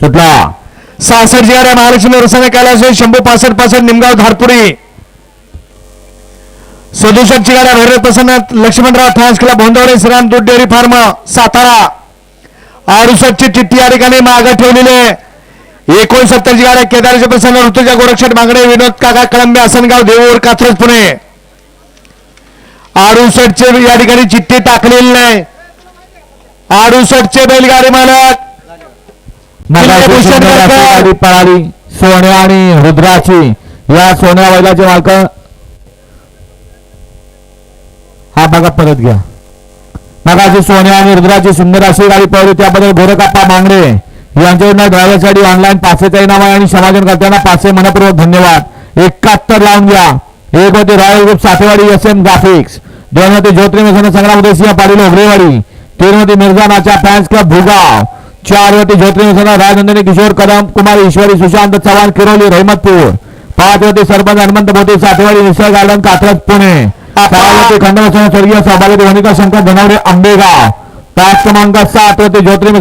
सुटला. सहासष्ट जिगाड्या महालक्ष्मी नरसंग कैलास शंभू पासष्ट पासष्ट निमगाव धारपुरी. सदुसष्ट चिगाड्या भैरव प्रसन्न लक्ष्मणराव फ्रान्स क्लब भोंदवडे श्रीराम दूध डेअरी फार्म सातारा. अडुसष्टची चिठ्ठी या ठिकाणी मागे ठेवलेले एकोणसत्तर गाड्या केदारचे प्रसन्न ऋतुजा गोरक्षट मागणे विनोद काका कळंबे आसनगाव देऊर कात्रज पुणे. अडुसष्टचे या ठिकाणी चिठ्ठी टाकलेली नाही. अडुसष्टचे बैलगाडी मालक मगाशी भूषण सुंदर अशी गायकवाड. गाडी पळाली सोन्या आणि रुद्राची. या सोन्या बैलाचे मालक. हा बघा परत घ्या. मगाशी सोन्या आणि रुद्राची सुंदर अशी गाडी पळवली त्याबद्दल गोरकाप्पा मांगडे यांच्याकडनं ड्रायव्हरसाठी ऑनलाईन पाचशेचा इनाम आहे आणि समाजन करताना पाचशे मनपूर्वक धन्यवाद. एकाहत्तर लावून घ्या. एक होते royal group Sathewadi S M graphics दोन होते ज्योतिर्मसन संग्राम उदयसिंह पाटील ओगरेवाडी तीन होते मिर्झा नाचा फॅन्स क्लब भुगाव. चार होते ज्योतिर्मसन राजनंदिनी किशोर कदम कुमार ईश्वरी सुशांत चव्हाण किरोली रहमतपूर. पाच होते सरपंच हनुमंत भोते सातेवाडी निसर्ग गार्डन कात्रज पुणे. सहा होते स्वर्गीय सहभागी वनिता शंकर धनवरे आंबेगाव. पाच क्रमांक सात वरती ज्योतिर्मसन